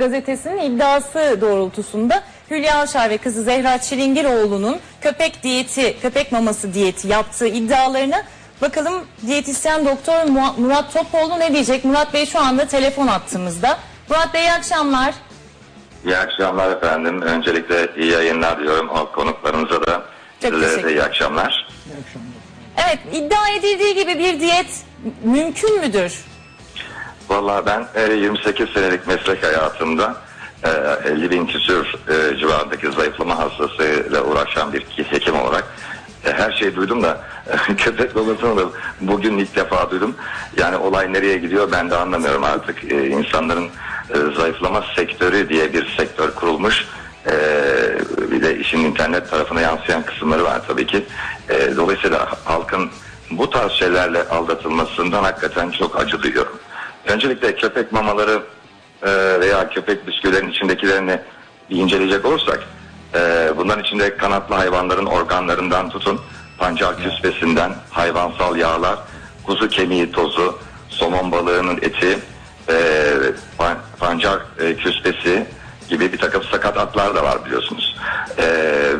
gazetesinin iddiası doğrultusunda Hülya Avşar ve kızı Zehra Çilingiroğlu'nun köpek diyeti, köpek maması diyeti yaptığı iddialarına bakalım diyetisyen doktor Mu- Murat Topoğlu ne diyecek? Murat Bey şu anda telefon attığımızda. Murat Bey iyi akşamlar. İyi akşamlar efendim. Öncelikle iyi yayınlar diyorum. O konuklarınıza da Çok teşekkür de iyi akşamlar. Evet iddia edildiği gibi bir diyet mümkün müdür? Vallahi ben e, 28 senelik meslek hayatımda e, 50 bin küsür e, civarındaki zayıflama hastasıyla uğraşan bir hekim olarak e, her şeyi duydum da köpek babasını da bugün ilk defa duydum. Yani olay nereye gidiyor ben de anlamıyorum artık. E, insanların e, zayıflama sektörü diye bir sektör kurulmuş. E, bir de işin internet tarafına yansıyan kısımları var tabii ki. E, dolayısıyla halkın bu tarz şeylerle aldatılmasından hakikaten çok acı duyuyorum. Öncelikle köpek mamaları e, veya köpek bisküvilerin içindekilerini bir inceleyecek olursak e, bunların içinde kanatlı hayvanların organlarından tutun pancar küspesinden hayvansal yağlar, kuzu kemiği tozu, somon balığının eti, e, pan- pancar e, küspesi gibi bir takım sakat atlar da var biliyorsunuz. E,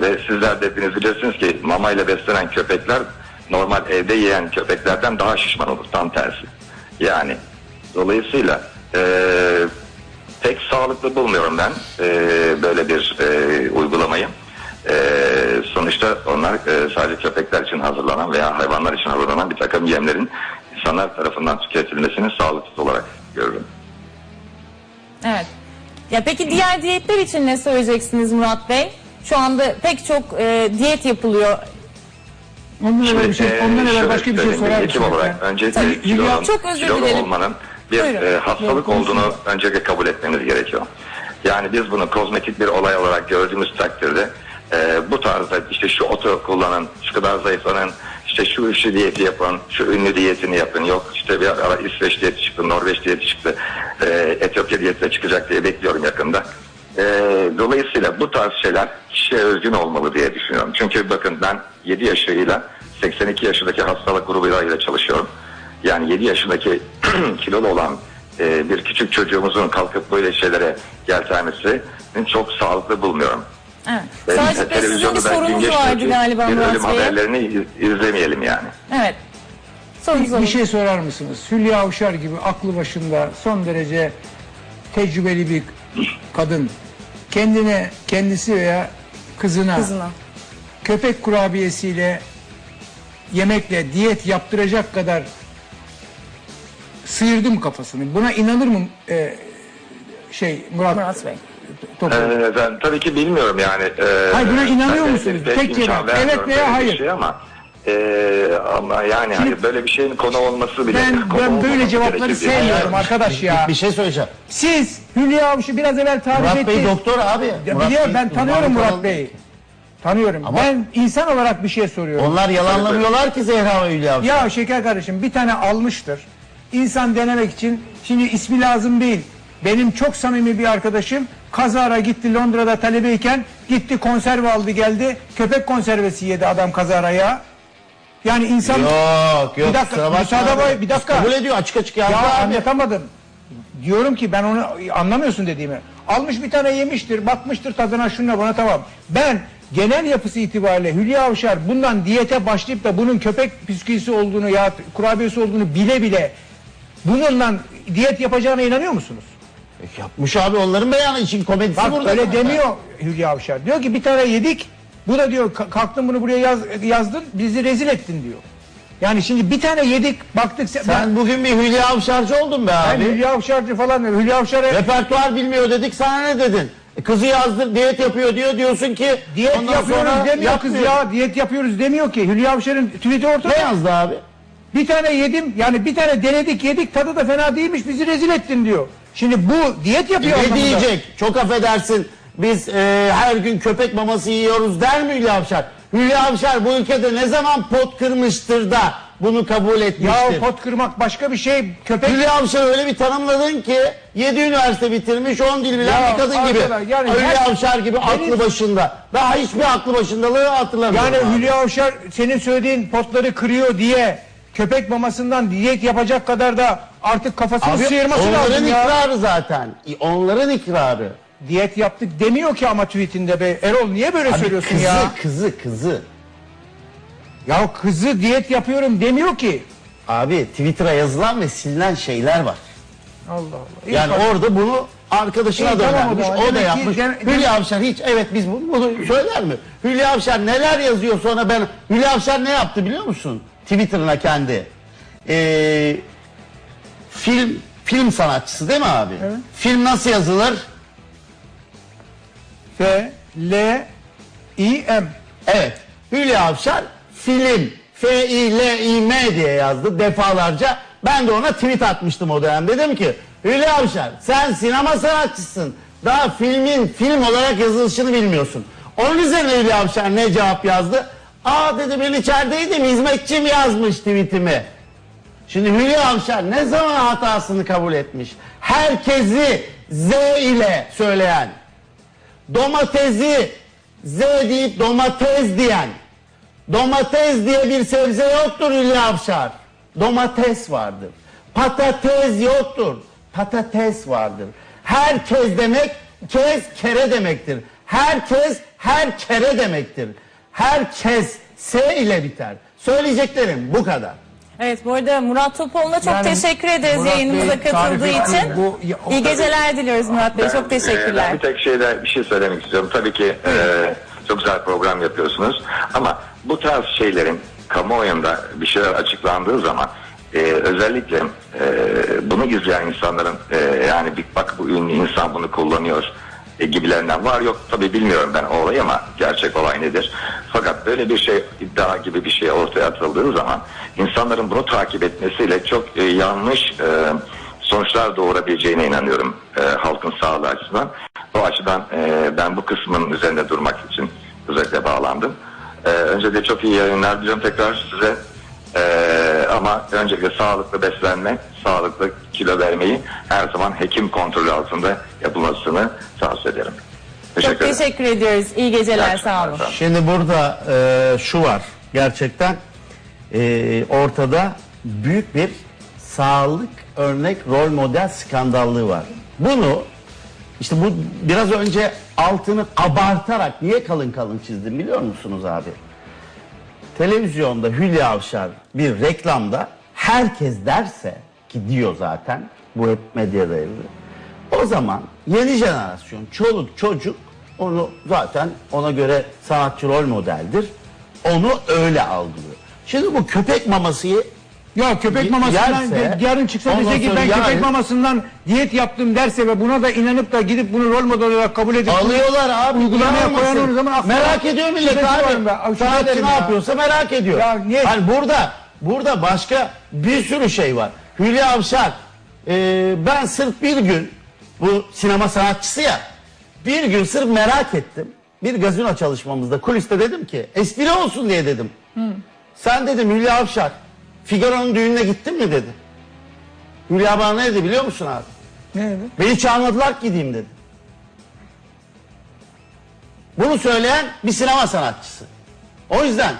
ve sizler de hepiniz bilirsiniz ki mama ile beslenen köpekler normal evde yiyen köpeklerden daha şişman olur tam tersi. Yani dolayısıyla e, pek sağlıklı bulmuyorum ben e, böyle bir e, uygulamayı. E, sonuçta onlar e, sadece köpekler için hazırlanan veya hayvanlar için hazırlanan bir takım yemlerin insanlar tarafından tüketilmesini sağlıksız olarak görürüm. Evet. Ya peki diğer diyetler için ne söyleyeceksiniz Murat Bey? Şu anda pek çok e, diyet yapılıyor. Ondan evvel bir şey, e, ondan evvel başka bir şey sorar hekim mısın? olarak öncelikle Tabii, kilonun, Hülya, çok özür dilerim. olmanın bir Buyurun. e, hastalık Buyurun, olduğunu öncelikle kabul etmemiz gerekiyor. Yani biz bunu kozmetik bir olay olarak gördüğümüz takdirde e, bu tarzda işte şu otu kullanın, şu kadar zayıflanın, işte şu şu diyeti yapın, şu ünlü diyetini yapın. Yok işte bir ara İsveç diyeti çıktı, Norveç diyeti çıktı, e, Etiyopya diyeti de çıkacak diye bekliyorum yakında. E, dolayısıyla bu tarz şeyler kişiye özgün olmalı diye düşünüyorum. Çünkü bakın ben 7 yaşıyla 82 yaşındaki hastalık grubuyla çalışıyorum. Yani 7 yaşındaki kilolu olan e, bir küçük çocuğumuzun kalkıp böyle şeylere yeltenmesi çok sağlıklı bulmuyorum. Evet. Benim Sadece televizyonda ben gün geçmiyor vardı ki galiba bir ölüm haberlerini iz- izlemeyelim yani. Evet. Sorunuz Bir, bir şey sorar mısınız? Hülya Avşar gibi aklı başında son derece tecrübeli bir kadın kendine, kendisi veya kızına, Kızına. köpek kurabiyesiyle yemekle diyet yaptıracak kadar sıyırdım kafasını. Buna inanır mı e, şey Murat, Murat Bey. Topal? Ee, ben tabii ki bilmiyorum yani. Ee, Hayır, buna inanıyor ben musunuz? pek Tek imkan cevap, evet veya bir hayır. Şey ama ee, ama yani hani böyle bir şeyin konu olması bile Ben, konu ben böyle cevapları sevmiyorum arkadaş ya. Bir şey söyleyeceğim. Siz Hülya Avşar'ı biraz evvel tarif Murat ettiniz. Bey doktor abi. Ya Murat biliyorum Bey ben tanıyorum Murat alanı- Bey'i. Tanıyorum. Ama- ben insan olarak bir şey soruyorum. Onlar yalanlamıyorlar ki Zehra ve Hülya Avşar. Ya şeker kardeşim bir tane almıştır. İnsan denemek için şimdi ismi lazım değil. Benim çok samimi bir arkadaşım kazara gitti Londra'da talebeyken gitti konserve aldı geldi. Köpek konservesi yedi adam kazara ya. Yani insan Yok yok. Bir dakika, kusura bakma müsaade abi. var, bir dakika. Kabul ediyor açık açık yazdı Ya abi. anlatamadım. Diyorum ki ben onu anlamıyorsun dediğimi. Almış bir tane yemiştir, bakmıştır tadına şuna buna tamam. Ben genel yapısı itibariyle Hülya Avşar bundan diyete başlayıp da bunun köpek bisküvisi olduğunu ya kurabiyesi olduğunu bile bile bununla diyet yapacağına inanıyor musunuz? E, Yapmış abi onların beyanı için komedisi Bak burada. öyle demiyor Hülya Avşar. Diyor ki bir tane yedik. Bu da diyor "Ka- kalktın bunu buraya yaz, yazdın bizi rezil ettin diyor. Yani şimdi bir tane yedik baktık sen, Sen bugün bir Hülya Avşarcı oldun be ben abi. Hülya Avşarcı falan diyorum. Hülya Avşar'a Repertuar bilmiyor dedik sana ne dedin? E, kızı yazdır diyet yapıyor diyor diyorsun ki Diyet yapıyoruz demiyor kız yapmıyor. ya. Diyet yapıyoruz demiyor ki. Hülya Avşar'ın tweet'i ortada. Ne yazdı abi? Bir tane yedim yani bir tane denedik yedik tadı da fena değilmiş bizi rezil ettin diyor. Şimdi bu diyet yapıyor Ne anlamında. diyecek? Çok affedersin. Biz e, her gün köpek maması yiyoruz der mi Hülya Avşar? Hülya Avşar bu ülkede ne zaman pot kırmıştır da bunu kabul etmiştir? Ya pot kırmak başka bir şey. Köpek Hülya Avşar'ı öyle bir tanımladın ki 7 üniversite bitirmiş 10 dil bilen Ya bir kadın gibi. arkadaş, yani Hülya her- Avşar gibi Benim- aklı başında. Daha hiçbir aklı başındalığı hatırlamıyorum. yani abi. Hülya Avşar senin söylediğin potları kırıyor diye köpek mamasından diyet yapacak kadar da artık kafasını Abi sıyırması onların lazım ya. ikrarı zaten. Onların ikrarı. Diyet yaptık demiyor ki ama tweetinde be. Erol niye böyle Abi söylüyorsun kızı, ya? kızı, kızı. Ya kızı diyet yapıyorum demiyor ki. Abi Twitter'a yazılan ve silinen şeyler var. Allah Allah. İyi Yani bak. orada bunu arkadaşına İyi, da tamam o önermiş, zaman. o da Demek ki yapmış. Hülya Avşar hiç, evet biz bunu, bunu söyler mi? Hülya Avşar neler yazıyor sonra ben, Hülya Avşar ne yaptı biliyor musun? Twitter'ına kendi. Ee, film, film sanatçısı değil mi abi? Film nasıl yazılır? F, L, I, M. Evet. Hülya Avşar film F-I-L-I-M diye yazdı defalarca. Ben de ona tweet atmıştım o dönem. Dedim ki Hülya Avşar sen sinema sanatçısın. Daha filmin film olarak yazılışını bilmiyorsun. Onun üzerine Hülya Avşar ne cevap yazdı? Aa dedi ben içerideydim hizmetçim yazmış tweetimi. Şimdi Hülya Avşar ne zaman hatasını kabul etmiş? Herkesi Z ile söyleyen, domatesi Z deyip domates diyen, domates diye bir sebze yoktur Hülya Avşar. Domates vardır. Patates yoktur. Patates vardır. Herkes demek kez kere demektir. Herkes her kere demektir. Herkes S ile biter. Söyleyeceklerim bu kadar. Evet bu arada Murat Topaloğlu'na çok Yani teşekkür ederiz Murat yayınımıza Bey katıldığı için. bu- ya, İyi geceler diliyoruz Murat Bey. Ben, çok e, teşekkürler. ben bir tek şeyle bir şey söylemek istiyorum. Tabii ki e, çok güzel program yapıyorsunuz. Ama bu tarz şeylerin kamuoyunda bir şeyler açıklandığı zaman e, özellikle e, bunu izleyen insanların e, yani bir bak bu ünlü insan bunu kullanıyor e, gibilerinden var yok tabii bilmiyorum ben o olayı ama gerçek olay nedir. Fakat böyle bir şey iddia gibi bir şey ortaya atıldığı zaman insanların bunu takip etmesiyle çok e, yanlış e, sonuçlar doğurabileceğine inanıyorum e, halkın sağlığı açısından. O açıdan e, ben bu kısmın üzerinde durmak için özellikle bağlandım. E, öncelikle çok iyi yayınlar diliyorum tekrar size. E, ama öncelikle sağlıklı beslenme, sağlıklı kilo vermeyi her zaman hekim kontrolü altında yapılmasını tavsiye ederim. Teşekkür Çok ederim. teşekkür ediyoruz. İyi geceler İyi sağ olun. Şimdi burada e, şu var gerçekten e, ortada büyük bir sağlık örnek rol model skandallığı var. Bunu işte bu biraz önce altını abartarak niye kalın kalın çizdim biliyor musunuz abi? Televizyonda Hülya Avşar bir reklamda herkes derse ki diyor zaten bu hep medyada yazıyor. O zaman yeni jenerasyon çoluk çocuk onu zaten ona göre sanatçı rol modeldir. Onu öyle algılıyor. Şimdi bu köpek mamasıyı Ya köpek mamasından yerse, yarın çıksa ondan dese ki sonra ben yarın- köpek mamasından diyet yaptım derse ve buna da inanıp da gidip bunu rol model olarak kabul edip alıyorlar abi. Uygulamaya niye almasın? koyan o zaman aklı- merak ediyor millet Şüphesi abi. Şüphe Sanatçı ederim ne ya. yapıyorsa merak ediyor. Ya niye- Hani burada burada başka bir sürü şey var. Hülya Avşar e, ben sırf bir gün bu sinema sanatçısı ya bir gün sırf merak ettim. Bir gazino çalışmamızda kuliste dedim ki espri olsun diye dedim. Sen dedim Hülya Avşar Figaro'nun düğününe gittin mi dedi. Hülya bana ne dedi biliyor musun abi? Ne dedi? Beni çağırmadılar ki gideyim dedi. Bunu söyleyen bir sinema sanatçısı. O yüzden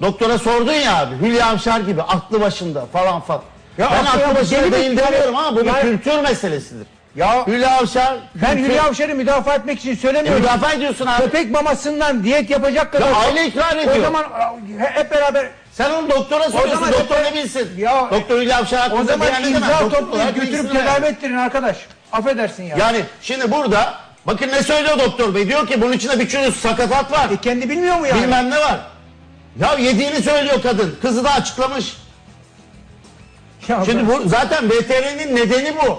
doktora sordun ya abi Hülya Avşar gibi aklı başında falan falan. Ya ben aklı başında değil demiyorum ama bu bir kültür meselesidir. Ya Hülya Avşar ben Hülya Avşar'ı müdafaa etmek için E, söylemiyorum. müdafaa ediyorsun abi. Köpek mamasından diyet yapacak kadar. Ya aile ikrar ediyor. O zaman he- hep beraber Sen onu doktora soruyorsun. zaman Doktor ne bilsin? Ya- Doktor Hülya Avşar o hakkında zaman beyan edemez. imza toplayıp götürüp tedavi ettirin arkadaş. Affedersin ya. Yani şimdi burada bakın ne söylüyor doktor bey. Diyor ki bunun içinde bir çürüs sakatat var. E kendi bilmiyor mu yani? Bilmem ne var. Ya yediğini söylüyor kadın. Kızı da açıklamış. Ya Şimdi bu zaten VTR'nin nedeni bu.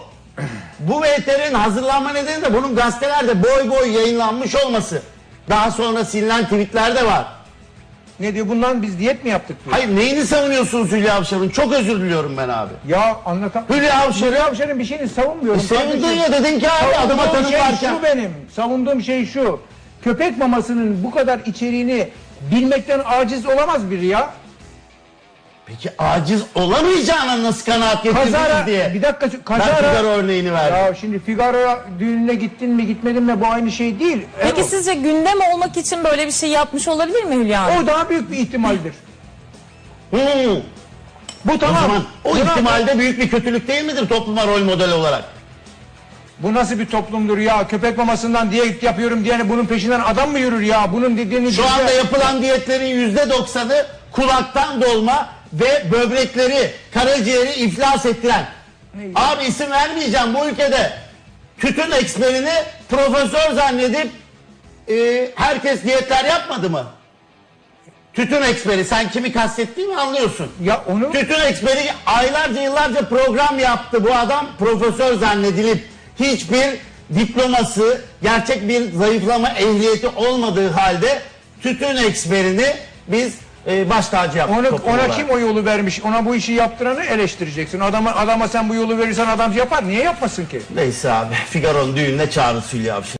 Bu VTR'nin hazırlanma nedeni de bunun gazetelerde boy boy yayınlanmış olması. Daha sonra silinen tweetler de var. ne diyor bundan biz diyet mi yaptık diyor. Hayır neyini savunuyorsunuz Hülya Avşar'ın? Çok özür diliyorum ben abi. Ya anlatan. Hülya Avşar'ı Hülya Avşar'ın bir şeyini savunmuyorum. sevindin kardeşim. ya dedin ki abi adama Savunduğum tanık şey varken. şu benim. Savunduğum şey şu. Köpek mamasının bu kadar içeriğini bilmekten aciz olamaz biri ya. Peki aciz olamayacağına nasıl kanaat getirdiniz Kazara diye. bir dakika şu- Ben kazara Figaro örneğini verdim. ya şimdi Figaro düğününe gittin mi gitmedin mi bu aynı şey değil. Peki Erol. sizce gündem olmak için böyle bir şey yapmış olabilir mi Hülya Hanım? o daha büyük bir ihtimaldir. Hmm. Bu tamam. O zaman o Buna- ihtimalde büyük bir kötülük değil midir topluma rol model olarak? Bu nasıl bir toplumdur ya? Köpek mamasından diyet yapıyorum diyene bunun peşinden adam mı yürür ya? Bunun dediğini Şu anda yapılan diyetlerin yüzde doksanı kulaktan dolma ve böbrekleri, karaciğeri iflas ettiren. Abi isim vermeyeceğim bu ülkede tütün eksperini profesör zannedip e, herkes diyetler yapmadı mı? Tütün eksperi sen kimi kastettiğimi anlıyorsun. Ya onu Tütün eksperi aylarca yıllarca program yaptı bu adam profesör zannedilip hiçbir diploması gerçek bir zayıflama ehliyeti olmadığı halde tütün eksperini biz e, baş tacı toplum ona olarak. kim o yolu vermiş? Ona bu işi yaptıranı eleştireceksin. Adama adama sen bu yolu verirsen adam yapar. Niye yapmasın ki? Neyse abi Figaro'nun düğününe çağırın Hülya Avşar.